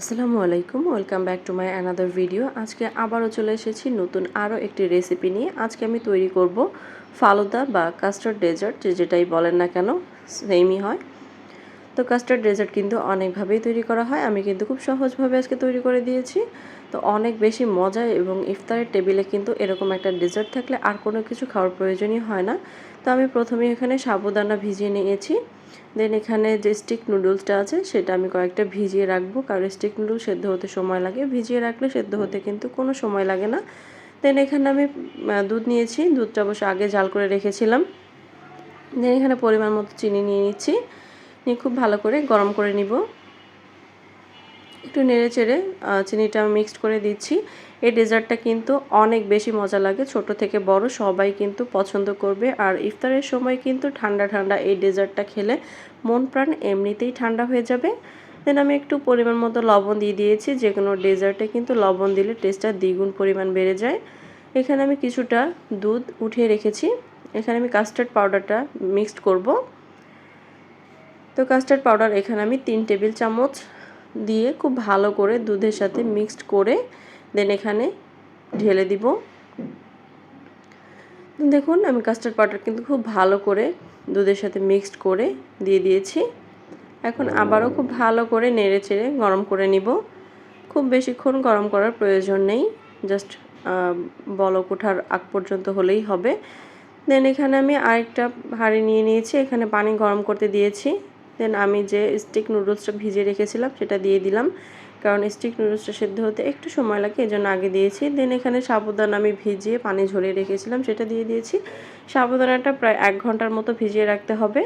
আসসালামু আলাইকুম, welcome back to my another video. আজকে আবারও চলে এসেছি নতুন আরও একটি রেসিপি নিয়ে। আজকে আমি তৈরি করব ফালুদা বা কাস্টার্ড ডেজার্ট যেটাই বলেন না কেন, সেমই হয়। তো কাস্টার্ড ডেজার্ট কিন্তু অনেকভাবেই তৈরি করা হয়। আমি কিন্তু খুব সহজভাবে আজকে তৈরি করে দিয়েছি। তো অনেক বেশি মজা এবং ইফতারের টেবিলে কিন্তু এরকম একটা ডেজার্ট থাকলে আর কোনো কিছু খাওয়ার প্রয়োজনই হয় না। তো আমি প্রথমে এখানে সাবুদানা ভিজিয়ে নিয়েছি। দেন এখানে যে স্টিক নুডলসটা আছে, সেটা আমি কয়েকটা ভিজিয়ে রাখব। কারণ স্টিক নুডলস সেদ্ধ হতে সময় লাগে। ভিজিয়ে রাখলে সেদ্ধ হতে কিন্তু কোনো সময় লাগে না। দেন এখানে আমি দুধ নিয়েছি। দুধটা অবশ্য আগে জাল করে রেখেছিলাম। দেন এখানে পরিমাণ মতো চিনি নিয়ে নিচ্ছি। নিয়ে খুব ভালো করে গরম করে নিব। একটু নেড়ে চেড়ে চিনিটা মিক্সড করে দিচ্ছি। এই ডেজার্টটা কিন্তু অনেক বেশি মজা লাগে, ছোট থেকে বড় সবাই কিন্তু পছন্দ করবে। আর ইফতারের সময় কিন্তু ঠান্ডা ঠান্ডা এই ডেজার্টটা খেলে মন প্রাণ এমনিতেই ঠান্ডা হয়ে যাবে। দেন আমি একটু পরিমাণ মতো লবণ দিয়ে দিয়েছি যে কোনো ডেজার্টে কিন্তু লবণ দিলে টেস্টটা দ্বিগুণ পরিমাণ বেড়ে যায়। এখানে আমি কিছুটা দুধ উঠিয়ে রেখেছি। এখানে আমি কাস্টার্ড পাউডারটা মিক্সড করব। তো কাস্টার্ড পাউডার এখানে আমি তিন টেবিল চামচ দিয়ে খুব ভালো করে দুধের সাথে মিক্সড করে দেন এখানে ঢেলে দিব। দেখুন, আমি কাস্টার্ড পাউডার কিন্তু খুব ভালো করে দুধের সাথে মিক্সড করে দিয়ে দিয়েছি। এখন আবারও খুব ভালো করে নেড়ে চেড়ে গরম করে নিব। খুব বেশিক্ষণ গরম করার প্রয়োজন নেই জাস্ট বলক ওঠার আগ পর্যন্ত হলেই হবে। দেন এখানে আমি আরেকটা হাঁড়ি নিয়ে নিয়েছি, এখানে পানি গরম করতে দিয়েছি। দেন আমি যে স্টিক নুডলসটা ভিজিয়ে রেখেছিলাম, সেটা দিয়ে দিলাম। কারণ স্টিক নুডলসটা সেদ্ধ হতে একটু সময় লাগে এই জন্য আগে দিয়েছি। দেন এখানে সাবুদানা আমি ভিজিয়ে পানি ঝরিয়ে রেখেছিলাম, সেটা দিয়ে দিয়েছি। সাবুদানাটা প্রায় এক ঘণ্টার মতো ভিজিয়ে রাখতে হবে।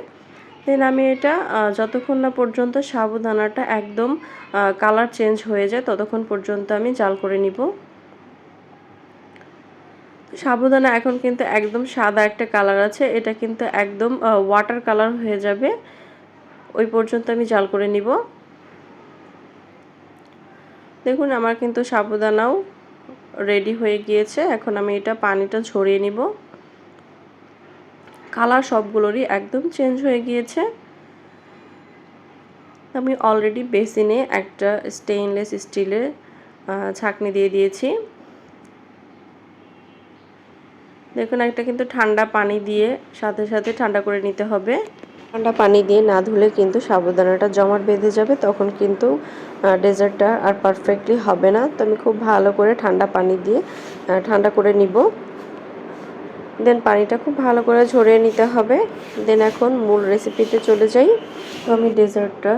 দেন আমি এটা যতক্ষণ না পর্যন্ত সাবুদানাটা একদম কালার চেঞ্জ হয়ে যায়, ততক্ষণ পর্যন্ত আমি জাল করে নিব। সাবুদানা এখন কিন্তু একদম সাদা একটা কালার আছে, এটা কিন্তু একদম ওয়াটার কালার হয়ে যাবে। ওই পর্যন্ত আমি জাল করে নিব। দেখুন, আমার কিন্তু সাবুদানাও রেডি হয়ে গিয়েছে। এখন আমি এটা পানিটা ঝরিয়ে নিব। কালার সবগুলোরই একদম চেঞ্জ হয়ে গিয়েছে। আমি অলরেডি বেসিনে একটা স্টেইনলেস স্টিলের ছাকনি দিয়ে দিয়েছি। দেখুন, একটা কিন্তু ঠান্ডা পানি দিয়ে সাথে সাথে ঠান্ডা করে নিতে হবে। ঠান্ডা পানি দিয়ে না ধুলে কিন্তু সাবুদানাটা জমাট বেঁধে যাবে, তখন কিন্তু ডেজার্টটা আর পারফেক্টলি হবে না। তো আমি খুব ভালো করে ঠান্ডা পানি দিয়ে ঠান্ডা করে নিব। দেন পানিটা খুব ভালো করে ঝরিয়ে নিতে হবে। দেন এখন মূল রেসিপিতে চলে যাই। তো আমি ডেজার্টটা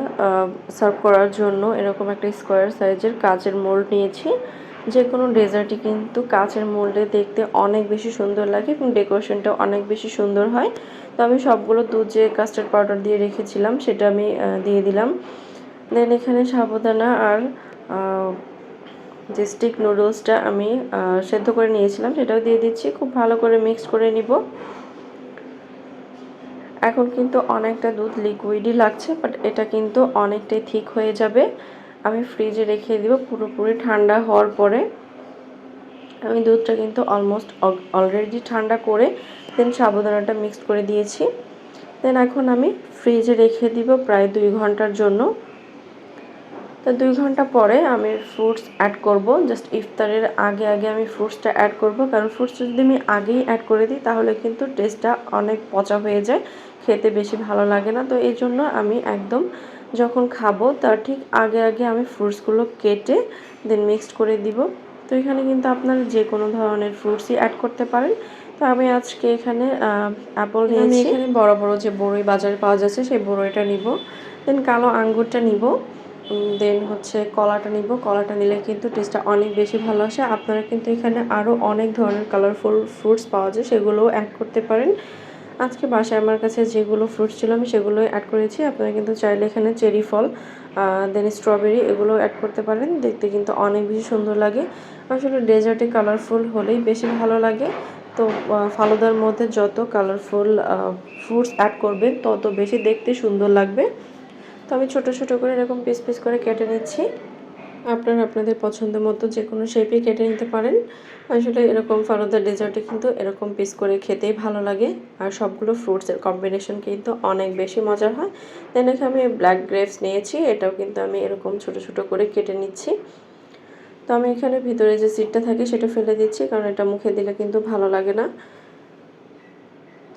সার্ভ করার জন্য এরকম একটা স্কোয়ার সাইজের কাচের মোল্ড নিয়েছি। যে কোনো ডেজার্টই কিন্তু কাচের মোল্ডে দেখতে অনেক বেশি সুন্দর লাগে এবং ডেকোরেশনটা অনেক বেশি সুন্দর হয়। তো আমি সবগুলো দুধ যে কাস্টার্ড পাউডার দিয়ে রেখেছিলাম, সেটা আমি দিয়ে দিলাম। দেন এখানে সাবুদানা আর যে স্টিক নুডলসটা আমি সেদ্ধ করে নিয়েছিলাম, সেটাও দিয়ে দিচ্ছি। খুব ভালো করে মিক্স করে নিব। এখন কিন্তু অনেকটা দুধ লিকুইডই লাগছে বাট এটা কিন্তু অনেকটাই ঠিক হয়ে যাবে। আমি ফ্রিজে রেখে দিব, পুরোপুরি ঠান্ডা হওয়ার পরে। আমি দুধটা কিন্তু অলমোস্ট অলরেডি ঠান্ডা করে দেন সাবুদানাটা মিক্সড করে দিয়েছি। দেন এখন আমি ফ্রিজে রেখে দিব প্রায় দুই ঘণ্টার জন্য। তো দুই ঘণ্টা পরে আমি ফ্রুটস অ্যাড করব। জাস্ট ইফতারের আগে আগে আমি ফ্রুটসটা অ্যাড করব। কারণ ফ্রুটসটা যদি আমি আগেই অ্যাড করে দিই, তাহলে কিন্তু টেস্টটা অনেক পচা হয়ে যায়। খেতে বেশি ভালো লাগে না। তো এই জন্য আমি একদম যখন খাব, তার ঠিক আগে আগে আমি ফ্রুটসগুলো কেটে দেন মিক্সড করে দিব। তো এখানে কিন্তু আপনারা যে কোনো ধরনের ফ্রুটসই অ্যাড করতে পারেন। তো আমি আজকে এখানে অ্যাপল নিয়েছি। এখানে বড় বড় যে বড়ই বাজারে পাওয়া যাচ্ছে সেই বড়ইটা নিব। দেন কালো আঙ্গুরটা নিব। দেন হচ্ছে কলাটা নিব। কলাটা নিলে কিন্তু টেস্টটা অনেক বেশি ভালো আসে। আপনারা কিন্তু এখানে আরও অনেক ধরনের কালারফুল ফ্রুটস পাওয়া যায় সেগুলোও অ্যাড করতে পারেন। আজকে বাসায় আমার কাছে যেগুলো ফ্রুটস ছিল আমি সেগুলো অ্যাড করেছি। আপনারা কিন্তু চাইলে এখানে চেরি ফল দেন স্ট্রবেরি এগুলো অ্যাড করতে পারেন। দেখতে কিন্তু অনেক বেশি সুন্দর লাগে। আসলে ডেজার্টে কালারফুল হলেই বেশি ভালো লাগে। তো ফালুদার মধ্যে যত কালারফুল ফ্রুটস অ্যাড করবেন, তত বেশি দেখতে সুন্দর লাগবে। তো আমি ছোটো ছোটো করে এরকম পিস পিস করে কেটে নিচ্ছি। আপনারা আপনাদের পছন্দ মতো যে কোনো শেপে কেটে নিতে পারেন। আসলে এরকম ফালুদা ডেজার্টে কিন্তু এরকম পিস করে খেতেই ভালো লাগে। আর সবগুলো ফ্রুটসের কম্বিনেশন কিন্তু অনেক বেশি মজার হয়। দেন আমি ব্ল্যাক গ্রেপস নিয়েছি। এটাও কিন্তু আমি এরকম ছোট ছোট করে কেটে নিচ্ছি। তো আমি এখানে ভিতরে যে সিটটা থাকে সেটা ফেলে দিচ্ছি, কারণ এটা মুখে দিলে কিন্তু ভালো লাগে না।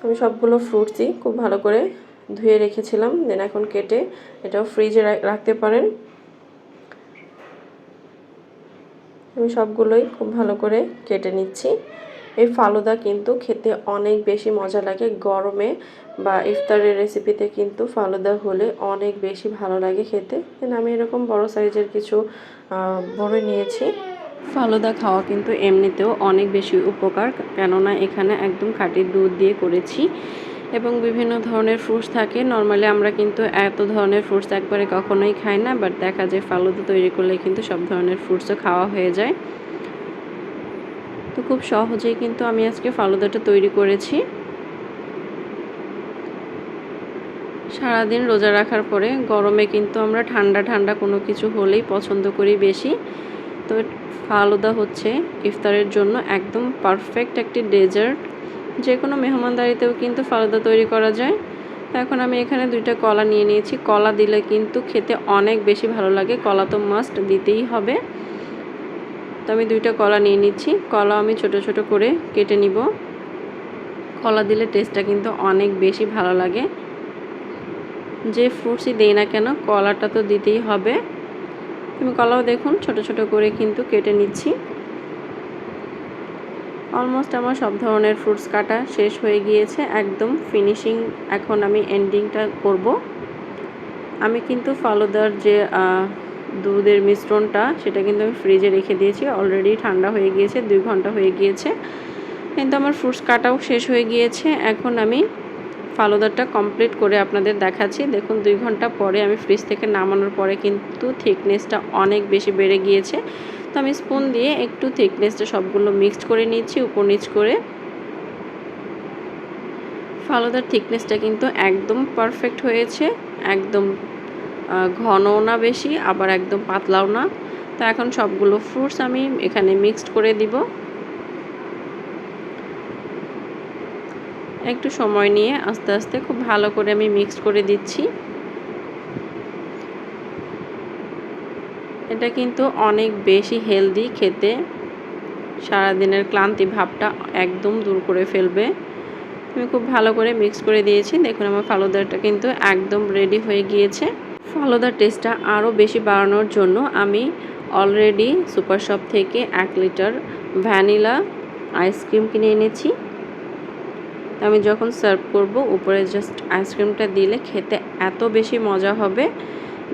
আমি সবগুলো ফ্রুটসই খুব ভালো করে ধুয়ে রেখেছিলাম দেন এখন কেটে এটাও ফ্রিজে রাখতে পারেন। আমি সবগুলোই খুব ভালো করে কেটে নিচ্ছি। এই ফালুদা কিন্তু খেতে অনেক বেশি মজা লাগে গরমে বা ইফতারের রেসিপিতে কিন্তু ফালুদা হলে অনেক বেশি ভালো লাগে খেতে। দেন আমি এরকম বড় সাইজের কিছু বড় নিয়েছি। ফালুদা খাওয়া কিন্তু এমনিতেও অনেক বেশি উপকার, কেননা এখানে একদম খাঁটি দুধ দিয়ে করেছি এবং বিভিন্ন ধরনের ফ্রুটস থাকে। নর্মালি আমরা কিন্তু এত ধরনের ফ্রুটস একবারে কখনোই খাই না বাট দেখা যায় ফালুদা তৈরি করলে কিন্তু সব ধরনের ফ্রুটসও খাওয়া হয়ে যায়। তো খুব সহজেই কিন্তু আমি আজকে ফালুদাটা তৈরি করেছি। সারাদিন রোজা রাখার পরে গরমে কিন্তু আমরা ঠান্ডা ঠান্ডা কোনো কিছু হলেই পছন্দ করি বেশি। তো ফালুদা হচ্ছে ইফতারের জন্য একদম পারফেক্ট একটি ডেজার্ট যে কোনো মেহমানদারিতেও কিন্তু ফালুদা তৈরি করা যায়। তো এখন আমি এখানে দুইটা কলা নিয়ে নিয়েছি। কলা দিলে কিন্তু খেতে অনেক বেশি ভালো লাগে। কলা তো মাস্ট দিতেই হবে। তো আমি দুইটা কলা নিয়ে নিচ্ছি। কলা আমি ছোট ছোট করে কেটে নিব। কলা দিলে টেস্টটা কিন্তু অনেক বেশি ভালো লাগে। যে ফ্রুটসই দেই না কেন, কলাটা তো দিতেই হবে। আমি কলাও দেখুন, ছোট ছোট করে কিন্তু কেটে নিচ্ছি। অলমোস্ট আমার সব ধরনের ফ্রুটস কাটা শেষ হয়ে গিয়েছে, একদম ফিনিশিং এখন আমি এন্ডিংটা করব। আমি কিন্তু ফালুদার যে দুধের মিশ্রণটা, সেটা কিন্তু আমি ফ্রিজে রেখে দিয়েছি। অলরেডি ঠান্ডা হয়ে গিয়েছে, দুই ঘণ্টা হয়ে গিয়েছে। কিন্তু আমার ফ্রুটস কাটাও শেষ হয়ে গিয়েছে। এখন আমি ফালুদারটা কমপ্লিট করে আপনাদের দেখাচ্ছি। দেখুন, দুই ঘণ্টা পরে আমি ফ্রিজ থেকে নামানোর পরে কিন্তু থিকনেসটা অনেক বেশি বেড়ে গিয়েছে। তো আমি স্পুন দিয়ে একটু থিকনেসটা সবগুলো মিক্সড করে নিচ্ছি, উপর নিচ করে। ফালুদার থিকনেসটা কিন্তু একদম পারফেক্ট হয়েছে, একদম ঘনও না বেশি, আবার একদম পাতলাও না। তো এখন সবগুলো ফ্রুটস আমি এখানে মিক্সড করে দিব। একটু সময় নিয়ে আস্তে আস্তে খুব ভালো করে আমি মিক্সড করে দিচ্ছি। এটা কিন্তু অনেক বেশি হেলদি খেতে। সারাদিনের ক্লান্তি ভাবটা একদম দূর করে ফেলবে। আমি খুব ভালো করে মিক্স করে দিয়েছি। দেখুন, আমার ফালুদাটা কিন্তু একদম রেডি হয়ে গিয়েছে। ফালুদার টেস্টটা আরও বেশি বাড়ানোর জন্য আমি অলরেডি সুপার শপ থেকে এক লিটার ভ্যানিলা আইসক্রিম কিনে এনেছি। আমি যখন সার্ভ করব, উপরে জাস্ট আইসক্রিমটা দিলে খেতে এত বেশি মজা হবে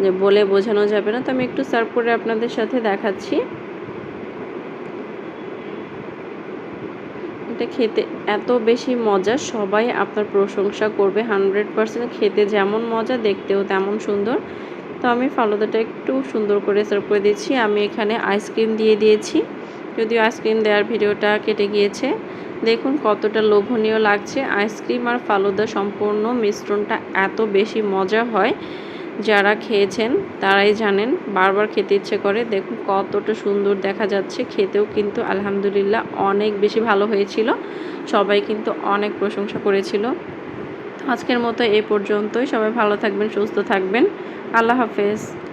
যে বলে বোঝানো যাবে না। তো আমি একটু সার্ভ করে আপনাদের সাথে দেখাচ্ছি। এটা খেতে এত বেশি মজা, সবাই আপনার প্রশংসা করবে। হান্ড্রেড পারসেন্ট খেতে যেমন মজা, দেখতেও তেমন সুন্দর। তো আমি ফালুদাটা একটু সুন্দর করে সার্ভ করে দিচ্ছি। আমি এখানে আইসক্রিম দিয়ে দিয়েছি। যদিও আইসক্রিম দেওয়ার ভিডিওটা কেটে গিয়েছে। দেখুন কতটা লোভনীয় লাগছে। আইসক্রিম আর ফালুদা সম্পূর্ণ মিশ্রণটা এত বেশি মজা হয়। যারা খেয়েছেন, তারাই জানেন, বারবার খেতে ইচ্ছে করে। দেখুন, কতটা সুন্দর দেখা যাচ্ছে। খেতেও কিন্তু আলহামদুলিল্লাহ অনেক বেশি ভালো হয়েছিল। সবাই কিন্তু অনেক প্রশংসা করেছিল। আজকের মতো এ পর্যন্তই। সবাই ভালো থাকবেন, সুস্থ থাকবেন। আল্লাহ হাফেজ।